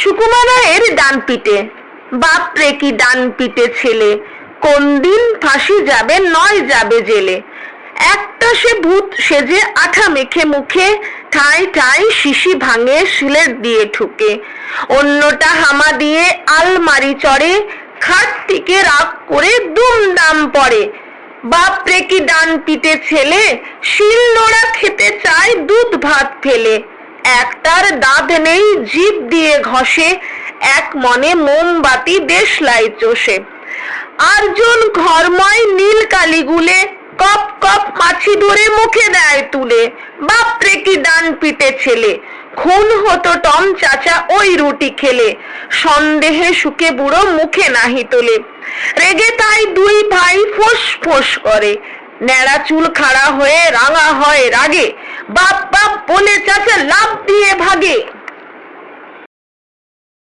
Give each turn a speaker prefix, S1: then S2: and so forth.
S1: সুকুমার রায়ের ডান পিটে বাপরে কি ডান পিটে ছেলে। কোন দিন ফাঁসি যাবে, নয় যাবে জেলে। একটা সে ভূত সেজে আঠা মেখে মুখে, ঠাই ঠাই শিশি ভাঙে শিলের দিয়ে ঠুকে। অন্যটা হামা দিয়ে আলমারি চড়ে, খাট থেকে রাগ করে দুমদাম পড়ে। বাপরে কি ডান পিটে ছেলে, শিল নোড়া খেতে চায়, দুধ ভাত ফেলে। একটার দাঁত নেই, জিভ দিয়ে ঘষে, এক মনে মোমবাতি দেশলাই চষে। আরজন ঘরময় নীল কালিগুলে, কপ কপ মাছি ধরে মুখে দেয় তুলে। বাপরে কি ডান পিটে ছেলে, খুন হতো টম চাচা ওই রুটি খেলে। সন্দেহে সুখে বুড়ো মুখে নাহি তোলে। রেগে তাই দুই ভাই ফোঁস ফোঁস করে। ন্যাড়া চুল খাড়া হয়ে রাঙা হয় রাগে। বাপ বাপ বলে